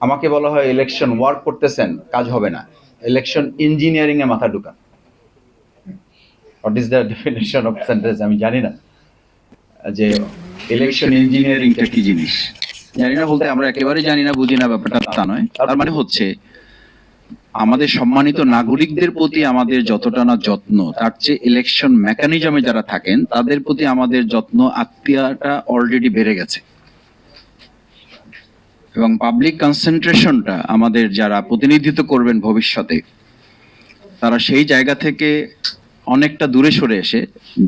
আমাকে বলা হয় ইলেকশন ওয়ার্ক করতেছেন, কাজ হবে না। ইলেকশন ইঞ্জিনিয়ারিং এ মাথা ঢুকান। What is the definition of sentence আমি জানি না। যে ইলেকশন ইঞ্জিনিয়ারিংটা কি জিনিস? জানি না বলতে আমরা একেবারে জানি না, বুঝি না, ব্যাপারটা তা নয়। তার মানে হচ্ছে, আমাদের সম্মানিত নাগরিকদের প্রতি আমাদের যতটা না যত্ন, তার চেয়ে ইলেকশন মেকানিজমে যারা থাকেন, তাদের প্রতি আমাদের যত্ন আত্মীয়টা অলরেডি বেড়ে গেছে। এবং পাবলিক কনসেন্ট্রেশনটা আমাদের যারা প্রতিনিধিত্ব করবেন ভবিষ্যতে, তারা সেই জায়গা থেকে অনেকটা দূরে সরে এসে,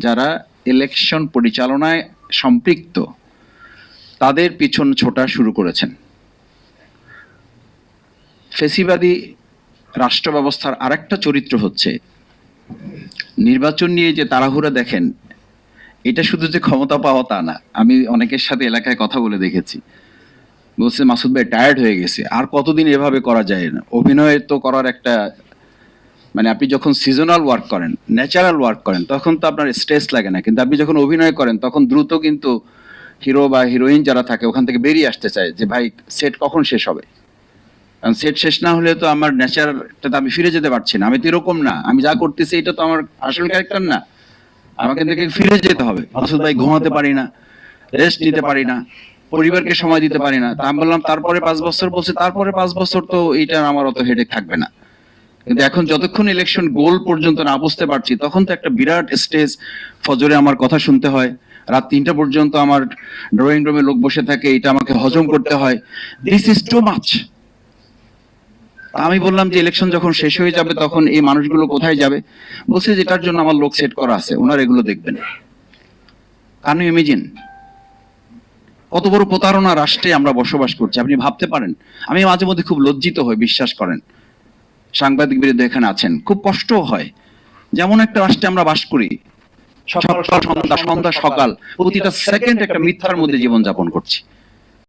যারা ইলেকশন পরিচালনায় সম্পৃক্ত, তাদের পিছন ছোটা শুরু করেছেন। ফেসিবাদী রাষ্ট্র ব্যবস্থার আরেকটা চরিত্র হচ্ছে, নির্বাচন নিয়ে যে তাড়াহুড়া দেখেন, এটা শুধু যে ক্ষমতা পাওয়া তা না, আমি অনেকের সাথে এলাকায় কথা বলে দেখেছি। বলছে মাসুদ ভাই টায়ার্ড হয়ে গেছে। আর কতদিন এভাবে করা যায় না? অভিনয় তো করার একটা মানে আপনি যখন সিজনাল ওয়ার্ক করেন ন্যাচারাল ওয়ার্ক করেন, তখন তো আপনার স্ট্রেস লাগে না। কিন্তু আপনি যখন অভিনয় করেন, তখন দ্রুত কিন্তু হিরো বা হিরোইন যারা থাকে, ওখান থেকে বেরিয়ে আসতে চায় যে, ভাই সেট কখন শেষ হবে? কারণ সেট শেষ না হলে তো আমার ন্যাচারটা আমি ফিরে যেতে পারছি না। আমি তো এরকম না। আমি যা করতেছি, এটা তো আমার আসল ক্যারেক্টার না। আমাকে দেখে ফিরে যেতে হবে। মাসুদ ভাই ঘুমাতে পারি না রেস্ট নিতে পারি না। পরিবারকে সময় দিতে পারি না। তা আমি বললাম, তারপরে পাঁচ বছর বলছে, তারপরে পাঁচ বছর তো এইটা আমার অত হেডেক থাকবে না। কিন্তু এখন যতক্ষণ ইলেকশন গোল পর্যন্ত না বুঝতে পারছি, তখন তো একটা বিরাট স্টেজ ফজরে আমার কথা শুনতে হয়। রাত তিনটা পর্যন্ত আমার ড্রয়িং রুমে লোক বসে থাকে, এটা আমাকে হজম করতে হয়। দিস ইজ টু মাচ আমি বললাম যে ইলেকশন যখন শেষ হয়ে যাবে, তখন এই মানুষগুলো কোথায় যাবে? বলছে যে এটার জন্য আমার লোক সেট করা আছে, ওনারা এগুলো দেখবেন। কানু ইমেজিন কত বড় প্রতারণা রাষ্ট্রে আমরা বসবাস করছি, আপনি ভাবতে পারেন। আমি মাঝে মধ্যে খুব লজ্জিত হই, বিশ্বাস করেন। সাংবাদিক বিরুদ্ধে এখানে আছেন, খুব কষ্ট হয়। যেমন একটা রাষ্ট্রে আমরা বাস করি, সকাল, সন্ধ্যা সন্ধ্যা, সকাল, প্রতিটা সেকেন্ড একটা মিথ্যার মধ্যে জীবন যাপন করছি।